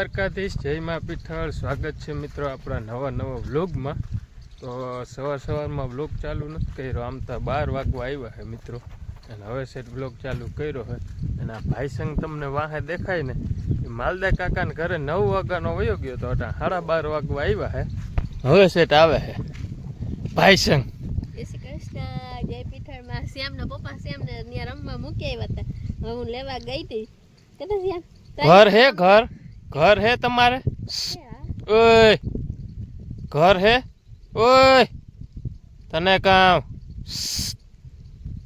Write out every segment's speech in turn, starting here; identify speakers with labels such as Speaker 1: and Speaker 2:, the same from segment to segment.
Speaker 1: દ્વારકાધીશ જય મા પીઠળ. સ્વાગત છે મિત્રો આપણા નવા નવા વ્લોગમાં. તો સવાર સવારમાં વ્લોગ ચાલુ નથી કર્યો. આમ તો બાર વાગવા આવ્યા છે મિત્રો. અને હવે સેટ વ્લોગ ચાલુ કર્યો છે. અને આ ભાઈસંગ તમને વાહે દેખાય ને એ માલદા કાકાને ઘરે નવ વાગ્યાનો વયો ગયો તો અટા સાડા બાર વાગવા આવ્યા છે. હવે સેટ આવે છે. ભાઈસંગ.
Speaker 2: જય શ્રી કૃષ્ણ. જય પીઠળમાં શ્યામના પપ્પા શ્યામને ત્યાં રમવા મૂકી આવ્યા હતા. હું લેવા ગઈ હતી. કહેતા
Speaker 1: ઘર હે ઘર? ઘર હે તમારે? ઓય ઘર હે? ઓય તને કામ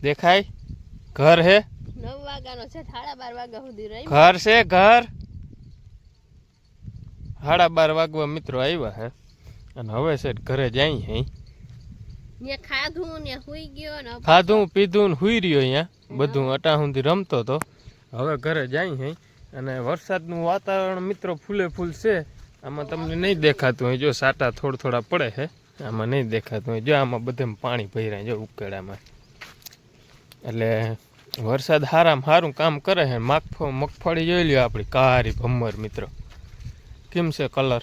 Speaker 1: દેખાય? ઘર હે? ઘર છે ઘર? સાડા બાર વાગવા મિત્રો આવ્યા હે. અને હવે છે ઘરે જાય હે.
Speaker 2: ખાધું
Speaker 1: પીધું ને હુઈ રહ્યો અહીંયા. બધું અટા સુધી રમતો તો. હવે ઘરે જાય હે. અને વરસાદનું વાતાવરણ મિત્રો ફૂલે ફૂલ છે. આમાં તમને નહીં દેખાતું હોય. જો સાટા થોડા થોડા પડે છે. આમાં નહીં દેખાતું હોય. જો આમાં બધે પાણી ભર્યા જો ઉકેડામાં એટલે વરસાદ હારામાં સારું કામ કરે છે. માગફ મગફળી જોઈ લ્યો આપણી. કારી ભમ્મર મિત્રો. કેમ છે કલર?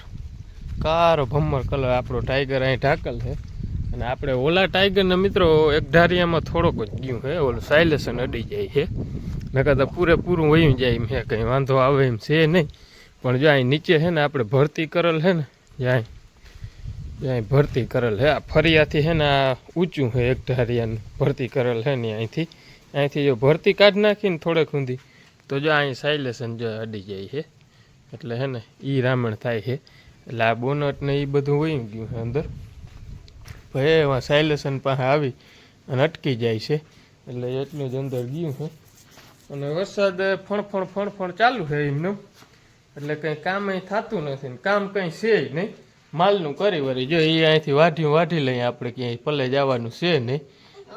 Speaker 1: કારો ભમ્મર કલર આપણો ટાઈગર અહીં ઢાકલ છે. અને આપણે ઓલા ટાઈગરના મિત્રો એક ધારિયામાં થોડોક જ ગયું છે. ઓલું સાયલેશન અડી જાય છે. નકર તો પૂરેપૂરું વયું જાય એમ હે, કંઈ વાંધો આવે એમ છે નહીં. પણ જો અહીં નીચે છે ને આપણે ભરતી કરેલ છે ને, જ્યાં. જ્યાં ભરતી કરેલ હે. આ ફરિયાથી છે ને આ ઊંચું છે એક ધારિયાનું ભરતી કરેલ છે ને અહીંથી. અહીંથી જો ભરતી કાઢી નાખીને થોડેક સુધી, તો જો અહીં સાયલેશન જો અડી જાય છે એટલે હે ને એ રામણ થાય છે એટલે આ બોનટ ને એ બધું વયું ગયું છે અંદર. ભાઈ એમાં સાયલેશન પાસે આવી અને અટકી જાય છે. એટલે એટલું જ અંદર ગયું છે અને વરસાદ ફણ ફણ ફણ ફણ ચાલુ છે એમનું. એટલે કંઈ કામ અહીં થતું નથી ને કામ કંઈ છે જ નહીં. માલનું કરી વળી જો એ અહીંથી વાઢી વાઢી લઈએ આપણે ક્યાંય પલે જવાનું છે નહીં.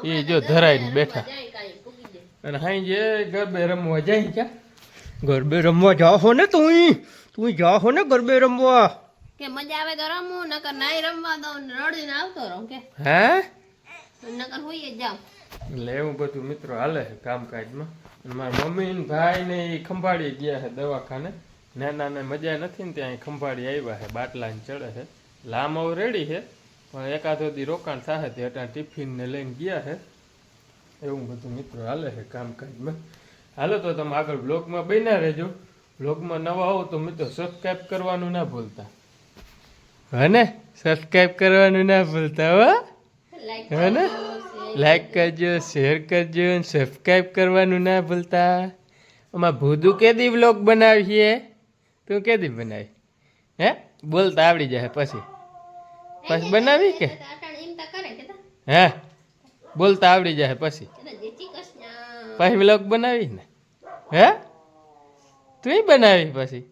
Speaker 1: એ જો ધરાઈને બેઠા. અને હાઈ જે ગરબે રમવા જાય ક્યાં?
Speaker 3: ગરબે રમવા જાઓ હો ને તું તું જાઓ હો ને ગરબે રમવા.
Speaker 2: કે મજા આવે તો રમું નકર નહીં રમવા દઉં ને રડીને આવતો રહું કે.
Speaker 1: હે?
Speaker 2: નકર હુઈ જ જાવ
Speaker 1: એટલે એવું બધું મિત્રો હાલે કામકાજમાં. મારા મમ્મી ને ભાઈ ને એ ખંભાળી ગયા છે દવાખાને. નાના ને મજા નથી ને ત્યાં ખંભાળી આવ્યા છે બાટલા ને ચડે છે. લાંબા રેડી છે પણ એકાદો દી રોકાણ થાય તે અટાણ ટિફિન ને લઈને ગયા છે. એવું બધું મિત્રો હાલે છે કામકાજમાં. હાલો તો તમે આગળ બ્લોગમાં બન્યા રહેજો. બ્લોગમાં નવા હો તો મિત્રો સબસ્ક્રાઈબ કરવાનું ના ભૂલતા. હે ને? સબસ્ક્રાઈબ કરવાનું ના ભૂલતા હો. હે ને? લાઈક કરજો શેર કરજો અને સબસ્ક્રાઈબ કરવાનું ના ભૂલતા. આમાં ભૂદુ કેદી વ્લોગ બનાવીએ? તું કેદી બનાવી? હે? બોલતા આવડી જાય પછી. પછી બનાવી કે? હે? બોલતા આવડી જાય પછી. પછી વ્લોગ બનાવી ને? હે? તું બનાવી પછી.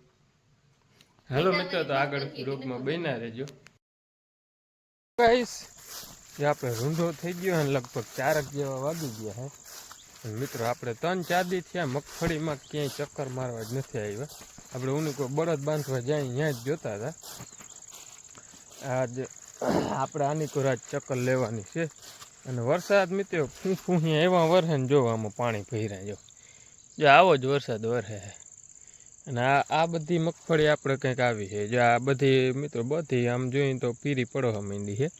Speaker 1: હાલો મિત્રો તો આગળ વ્લોગમાં બન્યા રહેજો. ગાઈસ જે આપણે રૂંધો થઈ ગયો અને લગભગ ચારક જેવા વાગી ગયા હે. અને મિત્રો, આપણે ત્રણ ચાર દી થયા, મગફળીમાં ક્યાંય ચક્કર મારવા જ નથી આવ્યા. આપણે ઉની કોઈ બળદ બાંધવા જાય ત્યાં જ જોતા હતા. આજ આપણે આની કોઈ રાત ચક્કર લેવાની છે. અને વરસાદ મિત્રો, ફૂં ફૂંહિયા એવા વરસે ને જો આમાં પાણી ભર્યા જો. જો આવો જ વરસાદ વરસે છે અને આ આ બધી મગફળી આપણે કંઈક આવી છે. જો આ બધી, મિત્રો, બધી આમ જોઈએ તો પીરી પડવા માંડી છે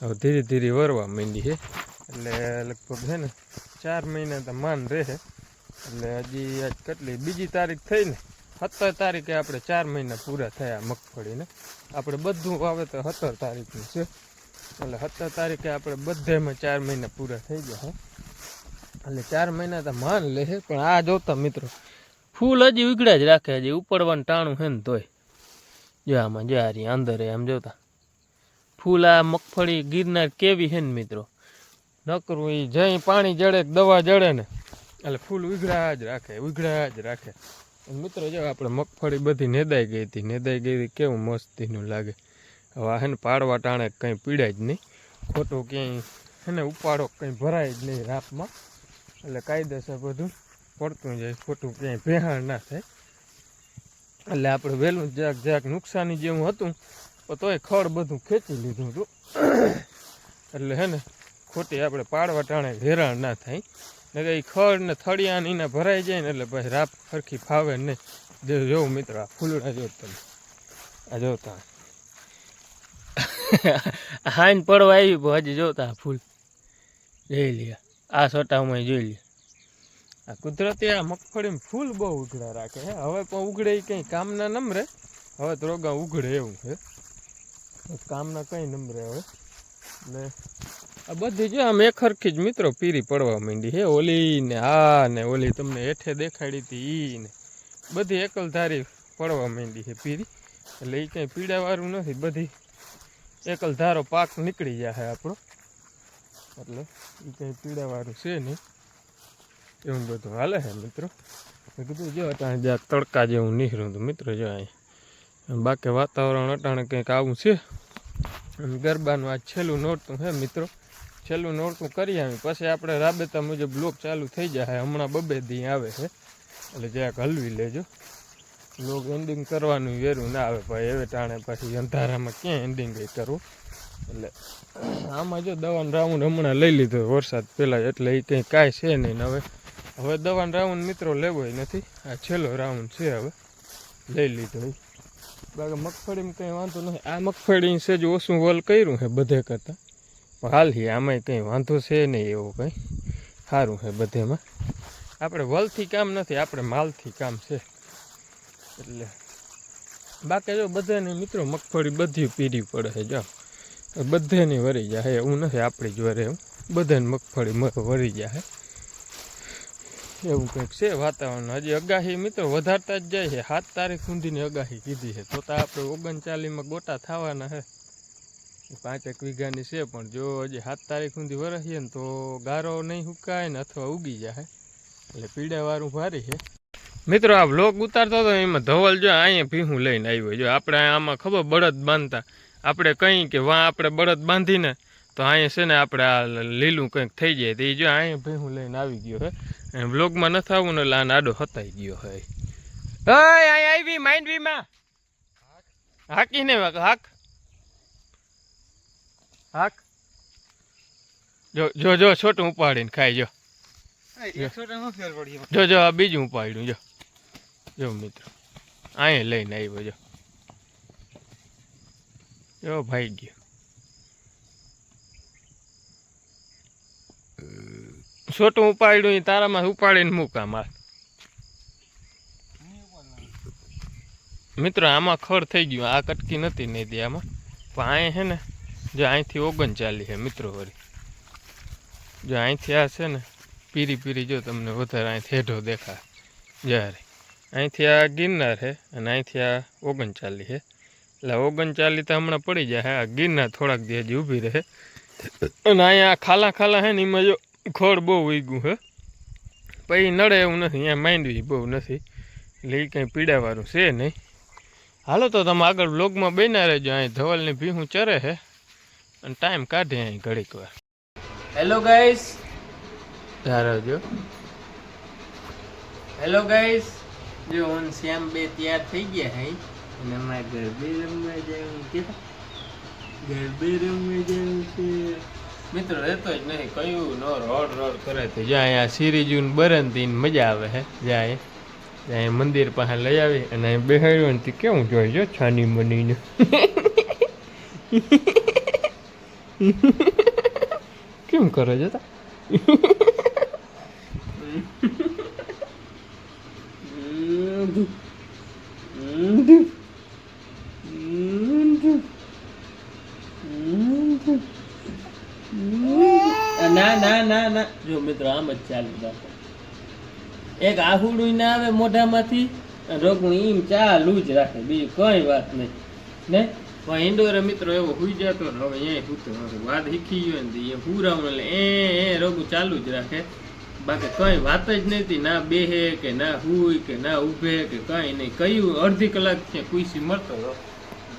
Speaker 1: હવે ધીરે ધીરે વરવા માંડી છે. એટલે લગભગ છે ને ચાર મહિના તો માન રહે એટલે હજી આજ કેટલી બીજી તારીખ થઈ ને સત્તર તારીખે આપણે ચાર મહિના પૂરા થયા મગફળીને. આપણે બધું વાવે તો સત્તર તારીખનું છે. એટલે સત્તર તારીખે આપણે બધેમાં ચાર મહિના પૂરા થઈ ગયા એટલે ચાર મહિના તો માન લે છે, પણ આ જોતા મિત્રો ફૂલ હજી ઉગડ્યા જ રાખે હજી ઉપડવાનું ટાણું છે ને તોય. જો આમાં જો આ અંદર એ આમ જોતા ફૂલ, મગફળી, ગિરનાર કેવી છે ને મિત્રો? નકરું એ જઈ પાણી જડે દવા જડે ને, એટલે ફૂલ ઉઘડા જ રાખે ઉઘડા જ રાખે. મિત્રો જો આપણે મગફળી બધી નેદાઈ ગઈ હતી, નેદાઈ ગઈ હતી કેવું મસ્તીનું લાગે. હવે આ ને પાડવા ટાણે કંઈ પીડાય જ નહીં. ખોટું ક્યાંય હે ને ઉપાડો કંઈ ભરાય જ નહીં રાપમાં એટલે કાયદેસર બધું પડતું જાય, ખોટું ક્યાંય ભેહાણ ના થાય. એટલે આપણે વહેલું જરાક જરાક નુકસાની જેવું હતું. તોય ખડ બધું ખેંચી લીધું હતું. એટલે હે ને ખોટી આપણે પાડવા ટાણે હેરાન ના થાય. ને એ ખડ ને થળિયા ને એના ભરાઈ જાય ને એટલે ભાઈ રાપ ફરખી ફાવે નહીં. જો જોઉં મિત્ર આ ફૂલડા જો તમે. આ જોતા
Speaker 3: હાઈન પડવા આવી પણ હજી જોતા ફૂલ. જોઈ લે આ સોટામાં જોઈ લે
Speaker 1: આ કુદરતી આ મગફળીમાં ફૂલ બહુ ઉઘડા રાખે હવે પણ ઉઘડે એ કંઈ કામના નમરે. હવે તો રોગા ઉઘડે એવું છે. કામના કંઈ નંબરે હવે ને આ બધી જો આમ એક હરખી જ મિત્રો પીરી પડવા માંડી હે. ઓલી ને આ ને ઓલી તમને હેઠે દેખાડી હતી ઈ ને. બધી એકલધારી પડવા માંડી છે પીરી. એટલે એ કંઈ પીડાવાળું નથી. બધી એકલધારો પાક નીકળી જાય આપણો. એટલે એ કંઈ પીડાવાળું છે નહીં. એવું બધું હાલે છે મિત્રો. કીધું જો ત્યાં જ્યાં તડકા જેવું નીકળ્યું હતું. મિત્રો જો અહીં બાકી વાતાવરણ અટાણે કંઈક આવું છે. ગરબાનું આ છેલ્લું નોરતું હે મિત્રો. છેલ્લું નોરતું કરી આવી. પછી આપણે રાબેતા મુજબ બ્લોક ચાલુ થઈ જાય. હમણાં બબે દી આવે છે. એટલે જરાક હલવી લેજો. બ્લોક એન્ડિંગ કરવાનું વેરું ના આવે. ભાઈ, હવે ટાણે પછી અંધારામાં ક્યાં એન્ડિંગ કરવું? એટલે આમાં જો દવાનો રાઉન્ડ હમણાં લઈ લીધો. વરસાદ પહેલાં એટલે એ કંઈ કાંઈ છે નહીં હવે. હવે દવાનો રાઉન્ડ મિત્રો લેવો નથી. આ છેલ્લો રાઉન્ડ છે હવે. લઈ લીધો. બાકી મગફળીમાં કંઈ વાંધો નથી. આ મગફળી સેજ ઓછું વોલ કર્યું છે બધે કરતાં. પણ હાલ હી આમાંય કંઈ વાંધો છે નહીં એવો કંઈ. સારું છે બધેમાં. આપણે વલથી કામ નથી, આપણે માલથી કામ છે. એટલે બાકી જો બધાની મિત્રો મગફળી બધી પીરી પડે છે, જો. બધેની વરી જાય એવું નથી આપણી જ વરે, એવું. બધાને મગફળી વરી જાય. એવું કંઈક છે વાતાવરણ. હજી અગાહી મિત્રો વધારતા જ જાય છે. સાત તારીખ સુધીની અગાહી કીધી છે. તો તો આપણે ઓગણચાલીસમાં ગોટા થવાના છે. પાંચેક વીઘાની છે, પણ જો હજી સાત તારીખ સુધી વરસીએ ને તો ગારો નહીં સુકાય ને અથવા ઉગી જાય. એટલે પીડાવાળું ભારી છે. મિત્રો, આ બ્લોગ ઉતારતો હતો એમાં ધવલ જો અહીંયા ભીહું લઈને આવ્યો. જો આપણે આમાં ખબર બળદ બાંધતા. આપણે કંઈ કે વાં આપણે બળદ બાંધીને, તો અહીંયા છે ને આપણે આ લીલું કંઈક થઈ જાય. તો એ જો અહીંયા ભીહું લઈને આવી ગયો હે અને વ્લોગમાં નથી આવવું ને લાન આડો હતાઈ ગયો હે. અહીંયા આવી માઇન્ડ વીમાં હાકીને હાક. હાક. જો જો જો છોટું ઉપાડીને ખાઈ જો. જો જો આ બીજું ઉપાડ્યું જો. જો મિત્રો. અહીંયા લઈને આવ્યો જો. જો ભાઈ ગયો. છોટું ઉપાડ્યું તારામાં ઉપાડીને મૂકા માર. મિત્રો, આમાં ખડ થઈ ગયું. આ કટકી નથી નહીં દે આમાં. પણ અહીંયા છે ને, જો અહીંથી ઓગણચાલી છે મિત્રો વળી. જો અહીંથી આ છે ને, પીરી પીરી જો તમને વધારે અહીંથી હેઠો દેખા જ્યારે અહીંથી આ ગિરનાર છે અને અહીંથી આ ઓગણ ચાલી છે. એટલે ઓગણચાલી તો હમણાં પડી જાય. આ ગિરનાર થોડાક દી ઊભી રહે. અને અહીંયા ખાલા ખાલા છે ને, એમાં જો ખડ બહુ ઉગ્યું છે પછી નડે એવું નથી અહીંયા માંડવી બહુ નથી. એટલે એ કંઈ પીડાવાળું છે નહીં. હાલો તો તમે આગળ બ્લોગમાં બેના રહેજો અહીં ધવલની ભીહું ચરે છે અને ટાઈમ કાઢે અહીં ઘડીક વાર.
Speaker 3: હેલો ગાઈસ
Speaker 1: ધારો જો
Speaker 3: હેલો ગાઈસ જો હું શ્યામ બે તૈયાર થઈ ગયા હે. અને અમારે ગરબે રમવા જવું કીધા ગરબે રમવા જવું છે.
Speaker 1: મિત્રો રહેતો જ નહીં કયું નો રોડ રોડ કરે તો. જ્યાં અહીંયા સિરીજુન બરંતી મજા આવે હે જાય ત્યાં મંદિર પાસે લઈ આવી અને અહીં બેહાડ્યો ને કેવું જોઈ જો છાની મનીને. કેમ કરે છે તા
Speaker 3: ના ના ના ના જો મિત્રો આમ જ ચાલુ રાખો એક આહુડું ના આવે મોઢામાંથી રોગું ઈમ ચાલુ જ રાખે, બીજું કઈ વાત નહીં. ને?
Speaker 1: પણ ઇન્ડોરે મિત્રો એવો હુઈ જતો ને હવે અહીંયા સૂતો વાત શીખી ગયો ને એ હુરાવું એટલે એ એ રોગું ચાલુ જ રાખે. બાકી કઈ વાત જ નથી ના બેહે કે ના હુઈ કે ના ઊભે કે કઈ નહીં. કયું અડધી કલાક છે કુઈસી મરતો હતો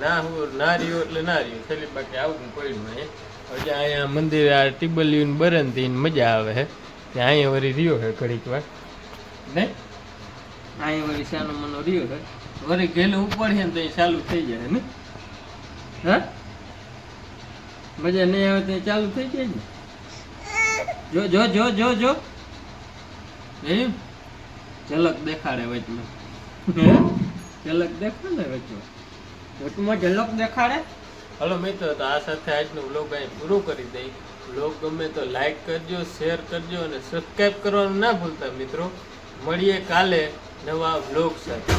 Speaker 1: ના હું ના રહ્યો એટલે ના રહ્યો છેલ્લી બાકી આવું કોઈ નહીં. હજી અહીંયા મંદિર આ ટીબલ્યુને બરન થઈને મજા આવે છે ત્યાં અહીંયા વળી રહ્યો છે ઘડીક વાર. ને? અહીંયા વળી શાનો મનો રહ્યો છે વળી ઘેલું ઉપાડીએ ને તો એ ચાલુ થઈ જાય ને? હા? મજા નહીં આવે તો એ ચાલુ થઈ જાય ને? જો જો જો જો જો. એમ? ઝલક દેખાડે વચમાં.
Speaker 3: ઝલક દેખાડે ને વચમાં. વચમાં ઝલક દેખાડે?
Speaker 1: હલો મિત્રો તો આ સાથે આજનું વ્લોગ અહીં પૂરું કરી દઈ વ્લોગ ગમે તો લાઈક કરજો શેર કરજો અને સબસ્ક્રાઈબ કરવાનું ના ભૂલતા મિત્રો. મળીએ કાલે નવા વ્લોગ સાથે.